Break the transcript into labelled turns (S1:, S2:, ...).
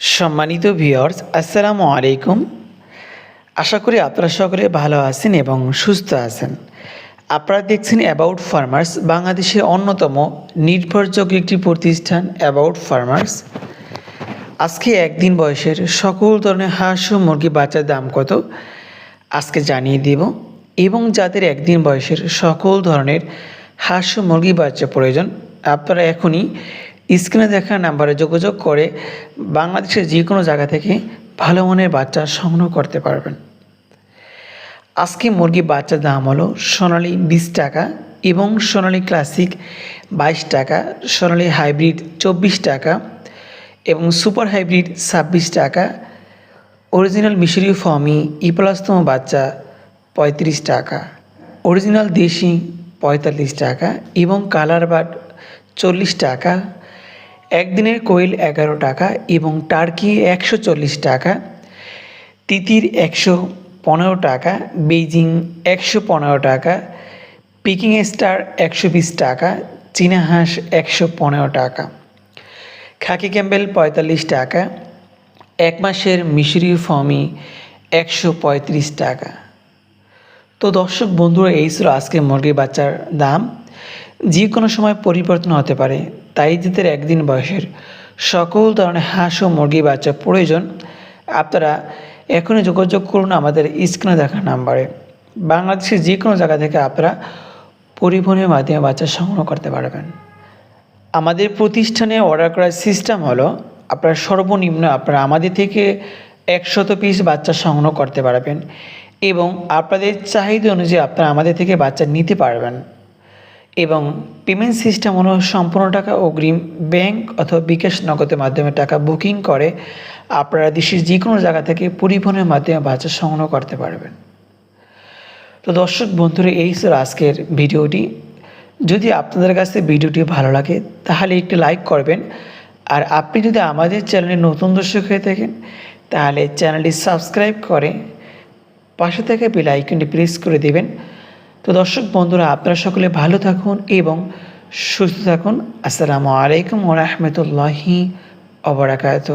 S1: সম্মানিত ভিওর্স আসসালামু আলাইকুম। আশা করি আপনারা সকলে ভালো আছেন এবং সুস্থ আছেন। আপনারা দেখছেন অ্যাবাউট ফার্মার্স বাংলাদেশের অন্যতম নির্ভরযোগ্য একটি প্রতিষ্ঠান অ্যাবাউট ফার্মার্স আজকে একদিন বয়সের সকল ধরনের হাঁস ও মুরগি বাচ্চার দাম কত? আজকে জানিয়ে দেব। এবং যাদের একদিন বয়সের সকল ধরনের হাঁস ও মুরগি বাচ্চা প্রয়োজন, আপনারা এখনই স্ক্রিনে দেখা নাম্বারে যোগাযোগ করে বাংলাদেশের যে কোনো জায়গা থেকে ভালো মানের বাচ্চা সংগ্রহ করতে পারবেন। আজকে মুরগি বাচ্চার দাম হলো সোনালি বিশ টাকা এবং সোনালি ক্লাসিক বাইশ টাকা, সোনালি হাইব্রিড চব্বিশ টাকা এবং সুপার হাইব্রিড ছাব্বিশ টাকা। অরিজিনাল মিশরীয় ফর্মি ইপ্লাস্তম বাচ্চা পঁয়ত্রিশ টাকা, অরিজিনাল দেশি পঁয়তাল্লিশ টাকা এবং কালার বাট চল্লিশ টাকা। একদিনের কোয়েল এগারো টাকা এবং টার্কি একশো চল্লিশ টাকা, তিতির একশো পনেরো টাকা, বেইজিং একশো পনেরো টাকা, পিকিং স্টার একশো বিশ টাকা, চীনা হাঁস একশো পনেরো টাকা, খাকি ক্যাম্বেল পঁয়তাল্লিশ টাকা, এক মাসের মিশরি ফর্মি একশো পঁয়ত্রিশ টাকা। তো দর্শক বন্ধুরা, এই ছিল আজকে মুরগির বাচ্চার দাম। যে কোনো সময় পরিবর্তন হতে পারে। তাই যাদের একদিন বয়সের সকল ধরনের হাঁস ও মুরগি বাচ্চা প্রয়োজন। আপনারা এখনই যোগাযোগ করুন আমাদের স্ক্রিনে দেখা নাম্বারে। বাংলাদেশের যে কোনো জায়গা থেকে আপনারা পরিবহনের মাধ্যমে বাচ্চা সংগ্রহ করতে পারবেন। আমাদের প্রতিষ্ঠানে অর্ডার করার সিস্টেম হলো, আপনার সর্বনিম্ন আপনারা আমাদের থেকে একশত পিস বাচ্চা সংগ্রহ করতে পারবেন এবং আপনাদের চাহিদা অনুযায়ী আপনারা আমাদের থেকে বাচ্চা নিতে পারবেন। এবং পেমেন্ট সিস্টেম হলো সম্পূর্ণ টাকা অগ্রিম ব্যাংক অথবা বিকাশ নগদের মাধ্যমে টাকা বুকিং করে, আপনারা দেশের যে কোনো জায়গা থেকে পরিবহনের মাধ্যমে বাচ্চা সংগ্রহ করতে পারবেন। তো দর্শক বন্ধুরা, এই ছিল আজকের ভিডিওটি। যদি আপনাদের কাছে ভিডিওটি ভালো লাগে, তাহলে একটি লাইক করবেন। আর আপনি যদি আমাদের চ্যানেলে নতুন দর্শক হয়ে থাকেন, তাহলে চ্যানেলটি সাবস্ক্রাইব করে পাশে থেকে বেল আইকনটি প্রেস করে দেবেন। তো দর্শক বন্ধুরা আপনারা সকলে ভালো থাকুন এবং সুস্থ থাকুন। আসসালামু আলাইকুম ওরহমতুল্লাহি অবরাকাত